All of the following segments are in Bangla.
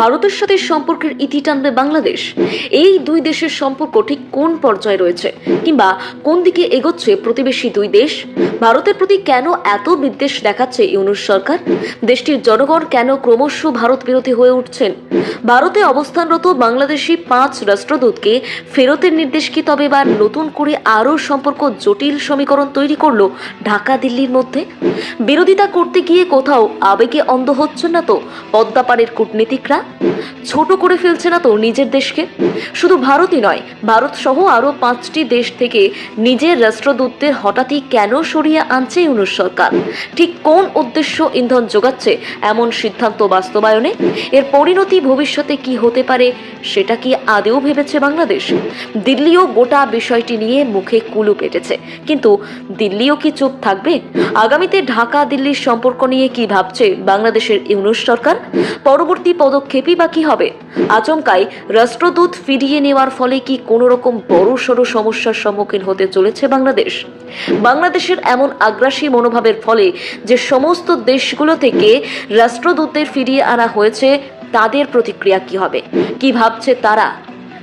ভারতের সাথে সম্পর্কের ইতি টানবে বাংলাদেশ। এই দুই দেশের সম্পর্ক ঠিক কোন পর্যায়ে রয়েছে? কিংবা কোন দিকে এগোচ্ছে প্রতিবেশী দুই দেশ? ভারতের প্রতি কেন এত বিদ্বেষ দেখাচ্ছে ইউনুস সরকার? দেশটির জনগণ কেন ক্রমশ ভারত বিরোধী হয়ে উঠছেন? ভারতে অবস্থানরত বাংলাদেশি পাঁচ রাষ্ট্রদূতকে ফেরতের নির্দেশ কি তবে এবার নতুন করে আরও সম্পর্ক জটিল সমীকরণ তৈরি করল ঢাকা, দিল্লির মধ্যে? বিরোধিতা করতে গিয়ে কোথাও আবেগে অন্ধ হচ্ছে না তো পদ্মাপাড়ের কূটনীতিকরা? ছোট করে ফেলছে না তো নিজের দেশকে? শুধু ভারতই নয়, ভারত সহ আরও পাঁচটি দেশ থেকে নিজের রাষ্ট্রদূতদের হঠাৎই কেন সরিয়ে আনছে ইউনুস সরকার? ঠিক কোন উদ্দেশ্য ইন্ধন যোগাচ্ছে এমন সিদ্ধান্ত বাস্তবায়নে? এর পরিণতি ভবিষ্যতে কি হতে পারে সেটা কি আদেও ভেবেছে বাংলাদেশ? দিল্লিও গোটা বিষয়টি নিয়ে মুখে কুলু পেটেছে। কিন্তু দিল্লিও কি চুপ থাকবে? আগামীতে ঢাকা দিল্লির সম্পর্ক নিয়ে কি ভাবছে বাংলাদেশের ইউনুস সরকার? পরবর্তী পদক্ষেপই বা কি হবে? আচমকাই রাষ্ট্রদূত ফিরিয়ে নেওয়ার ফলে কি কোনো রকম বড় সড়ো সমস্যার সম্মুখীন হতে চলেছে বাংলাদেশ? বাংলাদেশের এমন আগ্রাসী মনোভাবের ফলে যে সমস্ত দেশগুলো থেকে রাষ্ট্রদূতদের ফিরিয়ে আনা হয়েছে, তাদের প্রতিক্রিয়া কি হবে? কি ভাবছে তারা?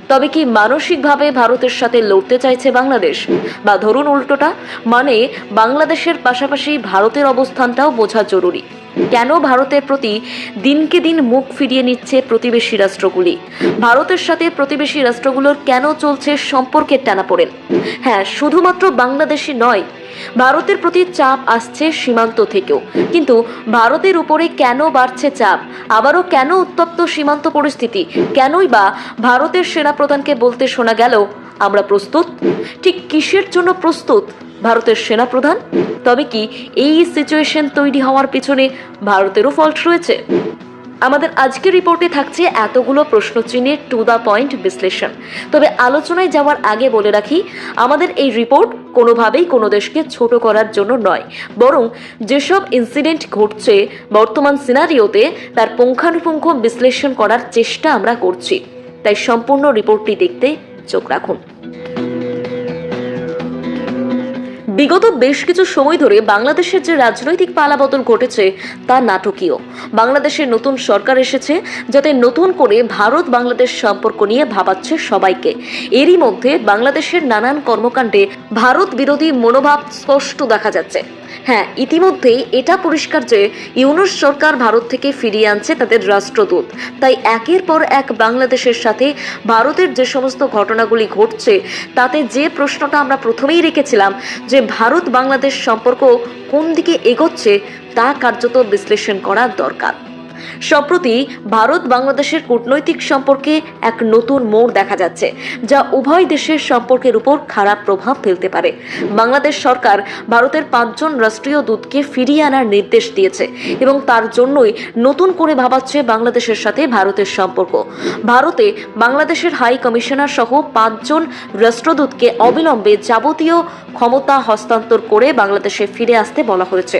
তবে কি মানসিকভাবে ভারতের সাথে লড়তে চাইছে বাংলাদেশ? বা ধরুন উল্টোটা মানে বাংলাদেশের পাশাপাশি ভারতের অবস্থানটাও বোঝা জরুরি। কেন ভারতের প্রতি দিনকে দিন মুখ ফিরিয়ে নিচ্ছে প্রতিবেশী রাষ্ট্রগুলি? ভারতের সাথে প্রতিবেশী রাষ্ট্রগুলোর কেন চলছে সম্পর্কের টানাপোড়েন? হ্যাঁ শুধুমাত্র বাংলাদেশি নয়, ভারতের প্রতি চাপ আসছে সীমান্ত থেকেও। কিন্তু ভারতের উপরে কেন বাড়ছে চাপ? আবারও কেন উত্তপ্ত সীমান্ত পরিস্থিতি? কেনই বা ভারতের সেনাপ্রধানকে বলতে শোনা গেল, আমরা প্রস্তুত? ঠিক কিসের জন্য প্রস্তুত? ভারতের সেনাপ্রধান। তবে কি এই সিচুয়েশন তৈরি হওয়ার পিছনে ভারতেরও ফল্ট রয়েছে? আমাদের আজকের রিপোর্টে থাকছে এতগুলো প্রশ্নচিহ্নের টু দ্য পয়েন্ট বিশ্লেষণ। তবে আলোচনায় যাওয়ার আগে বলে রাখি, আমাদের এই রিপোর্ট কোনোভাবেই কোনো দেশকে ছোট করার জন্য নয়। বরং যেসব ইনসিডেন্ট ঘটছে, বর্তমান সিনারিওতে তার পুঙ্খানুপুঙ্খ বিশ্লেষণ করার চেষ্টা আমরা করছি। তাই সম্পূর্ণ রিপোর্টটি দেখতে চোখ রাখুন। বিগত বেশ কিছু সময় ধরে বাংলাদেশের যে রাজনৈতিক পালাবদল ঘটেছে তা নাটকীয়। বাংলাদেশের নতুন সরকার এসেছে যাতে নতুন করে ভারত বাংলাদেশ সম্পর্ক নিয়ে ভাবাচ্ছে সবাইকে। এরই মধ্যে বাংলাদেশের নানান কর্মকাণ্ডে ভারত বিরোধী মনোভাব স্পষ্ট দেখা যাচ্ছে। হ্যাঁ ইতিমধ্যেই এটা পরিষ্কার যে ইউনুস সরকার ভারত থেকে ফিরিয়ে আনছে তাদের রাষ্ট্রদূত। তাই একের পর এক বাংলাদেশের সাথে ভারতের যে সমস্ত ঘটনাগুলি ঘটছে, তাতে যে প্রশ্নটা আমরা প্রথমেই রেখেছিলাম যে ভারত বাংলাদেশ সম্পর্ক কোন দিকে এগোচ্ছে, তা কার্যত বিশ্লেষণ করার দরকার। সম্প্রতি ভারত বাংলাদেশের কূটনৈতিক সম্পর্কে এক নতুন মোড় দেখা যাচ্ছে, যা উভয় দেশের সম্পর্কের উপর খারাপ প্রভাব ফেলতে পারে। বাংলাদেশ সরকার ভারতের পাঁচজন রাষ্ট্রীয় দূতকে ফিরিয়ে আনার নির্দেশ দিয়েছে এবং তার জন্যই নতুন করে ভাবাচ্ছে বাংলাদেশের সাথে ভারতের সম্পর্ক। ভারতে বাংলাদেশের হাই কমিশনার সহ পাঁচজন রাষ্ট্রদূতকে অবিলম্বে যাবতীয় ক্ষমতা হস্তান্তর করে বাংলাদেশে ফিরে আসতে বলা হয়েছে।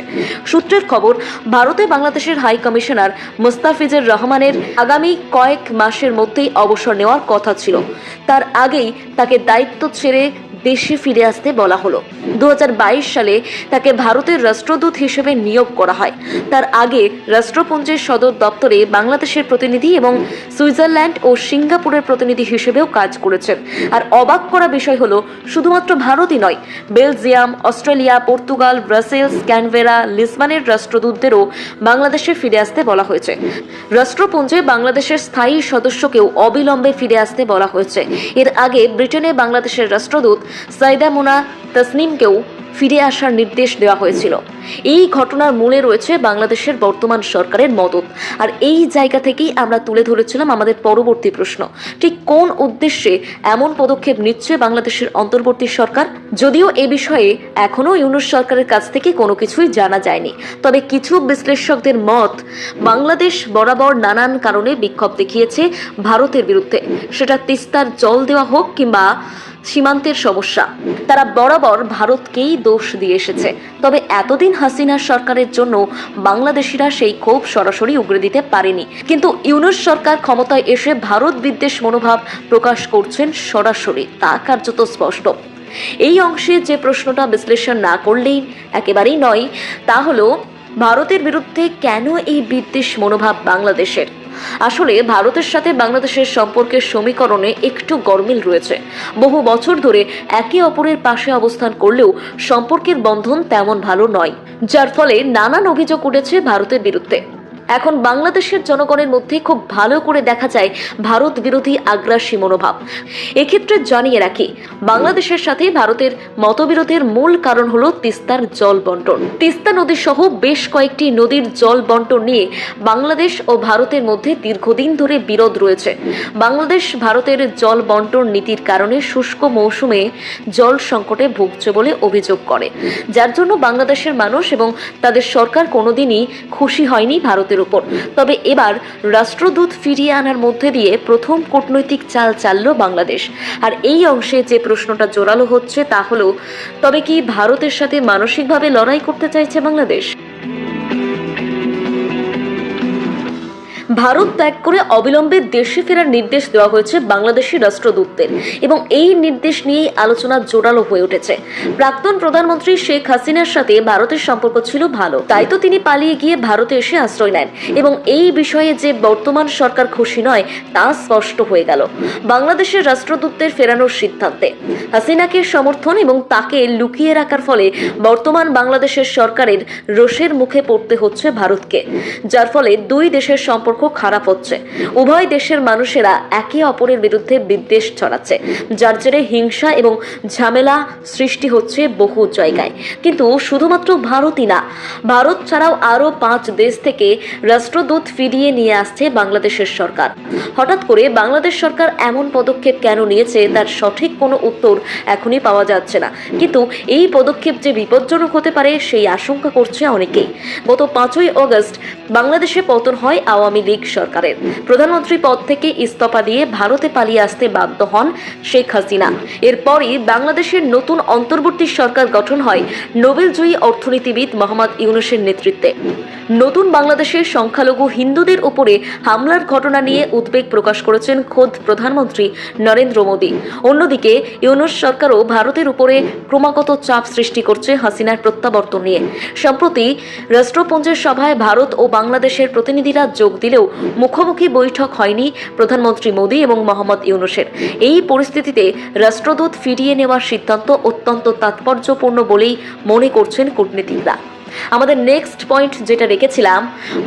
সূত্রের খবর, ভারতে বাংলাদেশের হাই কমিশনার মুস্তাফিজুর রহমানের আগামী কয়েক মাসের মধ্যেই অবসর নেওয়ার কথা ছিল। তার আগেই তাকে দায়িত্ব ছেড়ে দেশে ফিরে আসতে বলা হলো। দু হাজার বাইশ সালে তাকে ভারতের রাষ্ট্রদূত হিসেবে নিয়োগ করা হয়। তার আগে রাষ্ট্রপুঞ্জের সদর দপ্তরে বাংলাদেশের প্রতিনিধি এবং সুইজারল্যান্ড ও সিঙ্গাপুরের প্রতিনিধি হিসেবেও কাজ করেছেন। আর অবাক করা বিষয় হলো, শুধুমাত্র ভারতই নয়, Belgium, Australia, Portugal Brussels Canberra লিসবানের রাষ্ট্রদূতদেরও বাংলাদেশে ফিরে আসতে বলা হয়েছে। রাষ্ট্রপুঞ্জে বাংলাদেশের স্থায়ী সদস্যকেও অবিলম্বে ফিরে আসতে বলা হয়েছে। এর আগে ব্রিটেনে বাংলাদেশের রাষ্ট্রদূত সাইদা মোনা তসনিমকেও ফিরে আসার নির্দেশ দেওয়া হয়েছিল। এই ঘটনার মূলে রয়েছে বাংলাদেশের বর্তমান সরকারের মদত। আর এই জায়গা থেকেই আমরা তুলে ধরেছিলাম আমাদের পরবর্তী প্রশ্ন। ঠিক কোন উদ্দেশ্যে এমন পদক্ষেপ নিচ্ছে বাংলাদেশের অন্তর্বর্তী সরকার? যদিও এ বিষয়ে এখনও ইউনুস সরকারের কাছ থেকে কোনো কিছুই জানা যায়নি। তবে কিছু বিশ্লেষকদের মত, বাংলাদেশ বরাবর নানান কারণে বিক্ষোভ দেখিয়েছে ভারতের বিরুদ্ধে। সেটা তিস্তার জল দেওয়া হোক কিংবা সীমান্তের সমস্যা। তারা বরাবর ভারতকেই দোষ দিয়ে এসেছে। তবে এতদিন হাসিনার সরকারের জন্য বাংলাদেশিরা সেই ক্ষোভ সরাসরি উগরে দিতে পারেনি। কিন্তু ইউনুস সরকার ক্ষমতায় এসে ভারত বিদ্বেষ মনোভাব প্রকাশ করছেন সরাসরি, তা কার্যত স্পষ্ট। এই অংশে যে প্রশ্নটা বিশ্লেষণ না করলেই একেবারেই নয়, তা হলো, ভারতের বিরুদ্ধে কেন এই বিদ্বেষ মনোভাব বাংলাদেশের? আসলে ভারতের সাথে বাংলাদেশের সম্পর্কের সমীকরণে একটু গরমিল রয়েছে। বহু বছর ধরে একে অপরের পাশে অবস্থান করলেও সম্পর্কের বন্ধন তেমন ভালো নয়, যার ফলে নানান অভিযোগ উঠেছে ভারতের বিরুদ্ধে। এখন বাংলাদেশের জনগণের মধ্যে খুব ভালো করে দেখা যায় ভারত বিরোধী আগ্রাসী মনোভাব। এক্ষেত্রে জানিয়ে রাখি, বাংলাদেশের সাথে ভারতের মতবিরোধের মূল কারণ হলো তিস্তার জল বন্টন। তিস্তা নদী সহ বেশ কয়েকটি নদীর জল বন্টন নিয়ে বাংলাদেশ ও ভারতের মধ্যে দীর্ঘদিন ধরে বিরোধ রয়েছে। বাংলাদেশ ভারতের জল বন্টন নীতির কারণে শুষ্ক মৌসুমে জল সংকটে ভুগছে বলে অভিযোগ করে। যার জন্য বাংলাদেশের মানুষ এবং তাদের সরকার কোনোদিনই খুশি হয়নি ভারতের উপর। তবে এবার রাষ্ট্রদূত ফিরিয়ে আনার মধ্যে দিয়ে প্রথম কূটনৈতিক চাল চালল বাংলাদেশ। আর এই অংশে যে প্রশ্নটা জোরালো হচ্ছে তা হলো, তবে কি ভারতের সাথে মানসিকভাবে লড়াই করতে চাইছে বাংলাদেশ? ভারত ত্যাগ করে অবিলম্বে দেশে ফেরার নির্দেশ দেওয়া হয়েছে বাংলাদেশি রাষ্ট্রদূতদের। এবং এই নির্দেশ নিয়েই আলোচনা জোরালো হয়ে উঠেছে। প্রাক্তন প্রধানমন্ত্রী শেখ হাসিনার সাথে ভারতের সম্পর্ক ছিল ভালো। তাই তো তিনি পালিয়ে গিয়ে ভারতে এসে আশ্রয় নেন। এবং এই বিষয়ে যে বর্তমান সরকার খুশি নয়, তা স্পষ্ট হয়ে গেল। বাংলাদেশের রাষ্ট্রদূতদের ফেরানোর সিদ্ধান্তে। হাসিনাকে সমর্থন এবং তাকে লুকিয়ে রাখার ফলে বর্তমান বাংলাদেশের সরকারের রোষের মুখে পড়তে হচ্ছে ভারতকে। যার ফলে দুই দেশের সম্পর্ক খারাপ হচ্ছে। উভয় দেশের মানুষেরা একে অপরের বিরুদ্ধে বিদ্বেষ ছড়াচ্ছে, যার জেরে হিংসা এবং ঝামেলা সৃষ্টি হচ্ছে বহু জায়গায়। কিন্তু শুধুমাত্র ভারতই না, ভারত ছাড়াও আরও পাঁচ দেশ থেকে রাষ্ট্রদূত ফিরিয়ে নিয়ে আসছে বাংলাদেশের সরকার। হঠাৎ করে বাংলাদেশ সরকার এমন পদক্ষেপ কেন নিয়েছে তার সঠিক কোনো উত্তর এখনই পাওয়া যাচ্ছে না। কিন্তু এই পদক্ষেপ যে বিপজ্জনক হতে পারে সেই আশঙ্কা করছে অনেকেই। গত পাঁচই অগস্ট বাংলাদেশে পতন হয় আওয়ামী লীগ সরকারের। প্রধানমন্ত্রী পদ থেকে ইস্তফা দিয়ে ভারতে পালিয়ে আসতে বাধ্য হন শেখ হাসিনা। এরপরই বাংলাদেশের নতুন অন্তর্বর্তী সরকার গঠন হয় নোবেলজয়ী অর্থনীতিবিদ মোহাম্মদ ইউনুসের নেতৃত্বে। নতুন বাংলাদেশের সংখ্যালঘু হিন্দুদের উপরে হামলার ঘটনা নিয়ে উদ্বেগ প্রকাশ করেছেন খোদ প্রধানমন্ত্রী নরেন্দ্র মোদী। অন্যদিকে ইউনুস সরকারও ভারতের উপরে ক্রমাগত চাপ সৃষ্টি করছে হাসিনার প্রত্যাবর্তন নিয়ে। সম্প্রতি রাষ্ট্রপুঞ্জের সভায় ভারত ও বাংলাদেশের প্রতিনিধিরা যোগ দিলেও মুখোমুখি বৈঠক হয়নি প্রধানমন্ত্রী মোদী এবং মোহাম্মদ ইউনুসের। এই পরিস্থিতিতে রাষ্ট্রদূত ফিরিয়ে নেওয়ার সিদ্ধান্ত অত্যন্ত তাৎপর্যপূর্ণ বলেই মনে করছেন কূটনীতিকরা। আমাদের নেক্সট পয়েন্ট যেটা রেখেছিলাম,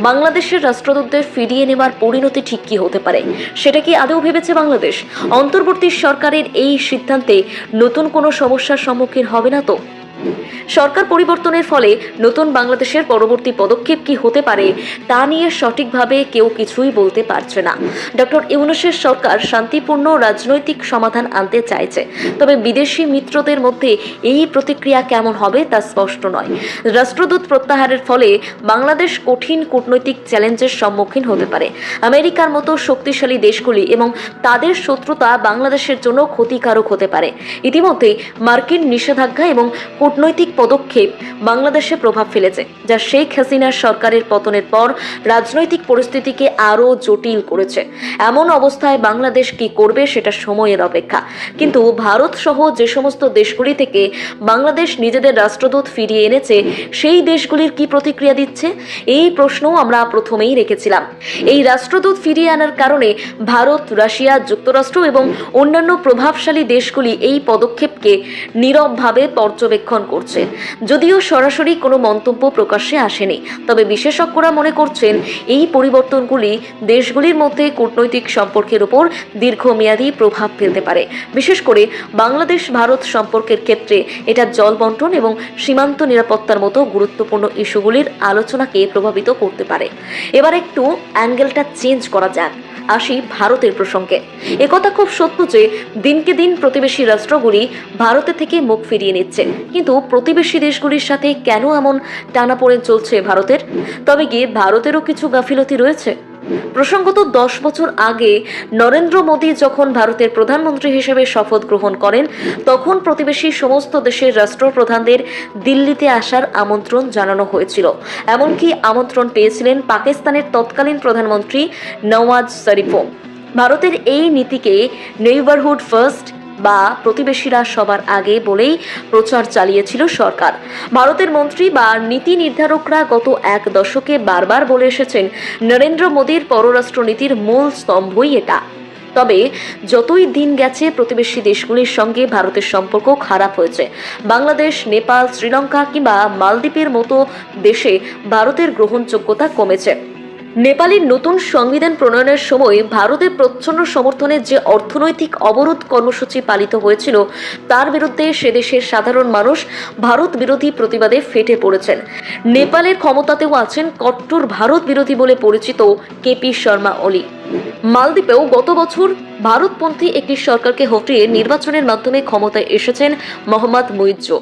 বাংলাদেশের রাষ্ট্রদূতদের ফিরিয়ে নেওয়ার পরিণতি ঠিক কি হতে পারে, সেটা কি আদৌ ভেবেছে বাংলাদেশ? অন্তর্বর্তী সরকারের এই সিদ্ধান্তে নতুন কোনো সমস্যার সম্মুখীন হবে না তো? সরকার পরিবর্তনের ফলে নতুন বাংলাদেশের পরবর্তী পদক্ষেপ কি হতে পারে তা নিয়ে সঠিকভাবে কেউ কিছুই বলতে পারছে না। ডক্টর ইউনুসের সরকার শান্তিপূর্ণ রাজনৈতিক সমাধান আনতে চাইছে। তবে বিদেশি মিত্রদের মধ্যে এই প্রতিক্রিয়া কেমন হবে তা স্পষ্ট নয়। রাষ্ট্রদূত প্রত্যাহারের ফলে বাংলাদেশ কঠিন কূটনৈতিক চ্যালেঞ্জের সম্মুখীন হতে পারে। আমেরিকার মতো শক্তিশালী দেশগুলি এবং তাদের শত্রুতা বাংলাদেশের জন্য ক্ষতিকারক হতে পারে। ইতিমধ্যে মার্কিন নিষেধাজ্ঞা এবং কূটনৈতিক পদক্ষেপ বাংলাদেশে প্রভাব ফেলেছে, যা শেখ হাসিনার সরকারের পতনের পর রাজনৈতিক পরিস্থিতিকে আরও জটিল করেছে। এমন অবস্থায় বাংলাদেশ কি করবে সেটা সময়ের অপেক্ষা। কিন্তু ভারত সহ যে সমস্ত দেশগুলি থেকে বাংলাদেশ নিজেদের রাষ্ট্রদূত ফিরিয়ে এনেছে, সেই দেশগুলির কি প্রতিক্রিয়া দিচ্ছে? এই প্রশ্নও আমরা প্রথমেই রেখেছিলাম। এই রাষ্ট্রদূত ফিরিয়ে আনার কারণে ভারত, রাশিয়া, যুক্তরাষ্ট্র এবং অন্যান্য প্রভাবশালী দেশগুলি এই পদক্ষেপকে নীরবভাবে পর্যবেক্ষণ করছে যদিও সরাসরি কোনো মন্তব্য প্রকাশ্যে আসেনি, তবে বিশেষজ্ঞরা মনে করছেন এই পরিবর্তনগুলি দেশগুলির মধ্যে কূটনৈতিক সম্পর্কের উপর দীর্ঘমেয়াদী প্রভাব ফেলতে পারে। বিশেষ করে বাংলাদেশ ভারত সম্পর্কের ক্ষেত্রে এটা জল বন্টন এবং সীমান্ত নিরাপত্তার মতো গুরুত্বপূর্ণ ইস্যুগুলির আলোচনাকে প্রভাবিত করতে পারে। এবার একটু অ্যাঙ্গেলটা চেঞ্জ করা যাক। আসি ভারতের প্রসঙ্গে। একথা খুব সত্য যে, দিনকে দিন প্রতিবেশী রাষ্ট্রগুলি ভারতের থেকে মুখ ফিরিয়ে নিচ্ছে। কিন্তু প্রতিবেশী দেশগুলির সাথে কেন এমন টানাপোড়েন চলছে ভারতের? তবে গিয়ে ভারতেরও কিছু গাফিলতি রয়েছে? প্রসঙ্গত দশ বছর আগে নরেন্দ্র মোদী যখন ভারতের প্রধানমন্ত্রী হিসেবে শপথ গ্রহণ করেন, তখন প্রতিবেশী সমস্ত দেশের রাষ্ট্রপ্রধানদের দিল্লিতে আসার আমন্ত্রণ জানানো হয়েছিল। এমনকি আমন্ত্রণ পেয়েছিলেন পাকিস্তানের তৎকালীন প্রধানমন্ত্রী নওয়াজ শরীফও। ভারতের এই নীতিকে নেইবারহুড ফার্স্ট বা প্রতিবেশীরা সবার আগে বলেই প্রচার চালিয়েছিল সরকার। ভারতের মন্ত্রী বা নীতি নির্ধারকরা গত এক দশকে বারবার বলে এসেছেন, নরেন্দ্র মোদীর পররাষ্ট্রনীতির মূল স্তম্ভই এটা। তবে যতই দিন গেছে, প্রতিবেশী দেশগুলির সঙ্গে ভারতের সম্পর্ক খারাপ হয়েছে। বাংলাদেশ, নেপাল, শ্রীলঙ্কা কিংবা মালদ্বীপের মতো দেশে ভারতের গ্রহণযোগ্যতা কমেছে। নেপালের নতুন সংবিধান প্রণয়নের সময় ভারতের প্রচ্ছন্ন সমর্থনে যে অর্থনৈতিক অবরোধ কর্মসূচি পালিত হয়েছিল, তার বিরুদ্ধে সে দেশের সাধারণ মানুষ ভারত বিরোধী প্রতিবাদে ফেটে পড়েছেন। নেপালের ক্ষমতাতেও আছেন কট্টর ভারত বিরোধী বলে পরিচিত কেপি শর্মা অলি। মালদ্বীপেও গত বছর ভারতপন্থী একটি সরকারকে হটিয়ে নির্বাচনের মাধ্যমে ক্ষমতায় এসেছেন মোহাম্মদ মুইজ্জো।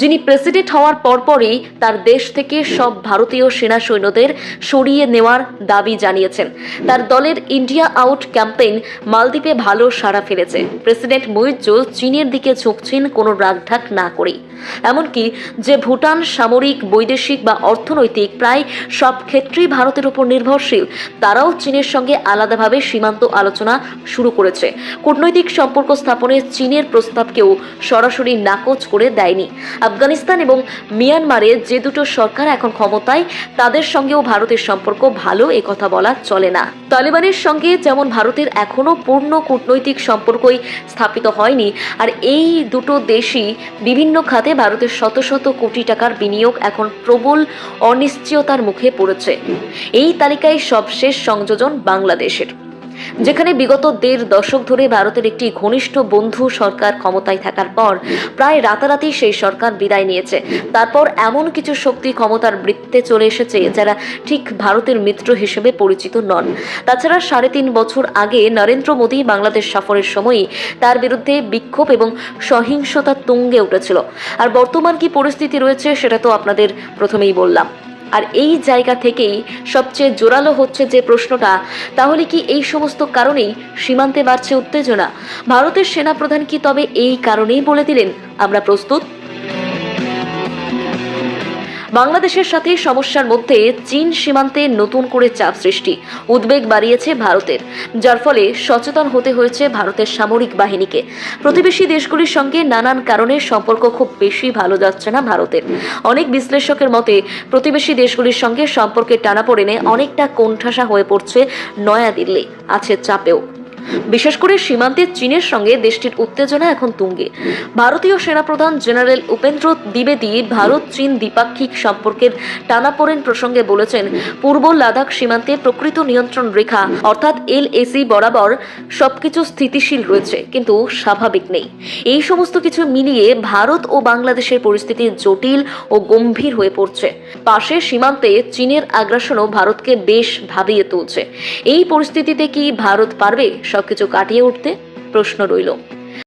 যিনি প্রেসিডেন্ট হওয়ার পরপরই তার দেশ থেকে সব ভারতীয় সেনা সৈন্যদের সরিয়ে নেওয়ার দাবি জানিয়েছেন। তার দলের ইন্ডিয়া আউট ক্যাম্পেইন মালদ্বীপে ভালো সাড়া ফেলেছে। প্রেসিডেন্ট মুইজ্জো চীনের দিকে ঝুঁকছেন কোনো রাগঢাক না করেই। এমনকি যে ভুটান সামরিক, বৈদেশিক বা অর্থনৈতিক প্রায় সব ক্ষেত্রেই ভারতের উপর নির্ভরশীল, তারাও চীনের সঙ্গে আলাদাভাবে সীমান্ত আলোচনা শুরু করেছে। কূটনৈতিক সম্পর্ক স্থাপনে চীনের প্রস্তাবকেও সরাসরি নাকচ করে দেয়নি। আফগানিস্তান এবং মিয়ানমারে যে দুটো সরকার এখন ক্ষমতায়, তাদের সঙ্গেও ভারতের সম্পর্ক ভালো কথা বলা চলে না। তালিবানের সঙ্গে যেমন ভারতের এখনও পূর্ণ কূটনৈতিক সম্পর্কই স্থাপিত হয়নি, আর এই দুটো দেশই বিভিন্ন খাতে ভারতের শত শত কোটি টাকার বিনিয়োগ এখন প্রবল অনিশ্চয়তার মুখে পড়েছে। এই তালিকায় সবশেষ সংযোজন বাংলাদেশের। যেখানে বিগত দেড় দশক ধরে ভারতের একটি ঘনিষ্ঠ বন্ধু সরকার ক্ষমতায় থাকার পর প্রায় রাতারাতি সেই সরকার বিদায় নিয়েছে। তারপর এমন কিছু শক্তি ক্ষমতার বৃত্তে চলে এসেছে যারা ঠিক ভারতের মিত্র হিসেবে পরিচিত নন। তাছাড়া সাড়ে তিন বছর আগে নরেন্দ্র মোদী বাংলাদেশ সফরের সময়ই তার বিরুদ্ধে বিক্ষোভ এবং সহিংসতা তুঙ্গে উঠেছিল। আর বর্তমান কি পরিস্থিতি রয়েছে সেটা তো আপনাদের প্রথমেই বললাম। আর এই জায়গা থেকেই সবচেয়ে জোরালো হচ্ছে যে প্রশ্নটা, তাহলে কি এই সমস্ত কারণেই সীমান্তে বাড়ছে উত্তেজনা? ভারতের সেনাপ্রধান কি তবে এই কারণেই বলে দিলেন? আমরা প্রস্তুত। বাংলাদেশের সাথে সমস্যার মধ্যে চীন সীমান্তে নতুন করে চাপ সৃষ্টি। উদ্বেগ বাড়িয়েছে ভারতের, যার ফলে সচেতন হতে হয়েছে ভারতের সামরিক বাহিনীকে। প্রতিবেশী দেশগুলির সঙ্গে নানান কারণে সম্পর্ক খুব বেশি ভালো যাচ্ছে না ভারতের। অনেক বিশ্লেষকের মতে, প্রতিবেশী দেশগুলির সঙ্গে সম্পর্কের টানাপোড়েনে অনেকটা কোণঠাসা হয়ে পড়ছে নয়াদিল্লি, আছে চাপেও। বিশেষ করে সীমান্তে চীনের সঙ্গে দেশটির উত্তেজনা এখন তুঙ্গে। ভারতীয় সেনাপ্রধান জেনারেল উপেন্দ্র দ্বিবেদী ভারত চীন দ্বিপাক্ষিক সম্পর্কের টানাপোড়েন প্রসঙ্গে বলেছেন, পূর্ব লাদাখ সীমান্তে প্রকৃত নিয়ন্ত্রণ রেখা, অর্থাৎ এলএসি বরাবর সবকিছু স্থিতিশীল রয়েছে, কিন্তু স্বাভাবিক নেই। এই সমস্ত কিছু মিলিয়ে ভারত ও বাংলাদেশের পরিস্থিতি জটিল ও গম্ভীর হয়ে পড়ছে। পাশে সীমান্তে চীনের আগ্রাসনও ভারতকে বেশ ভাবিয়ে তুলছে। এই পরিস্থিতিতে কি ভারত পারবে? সবকিছু কাটিয়ে উঠতে প্রশ্ন রইল।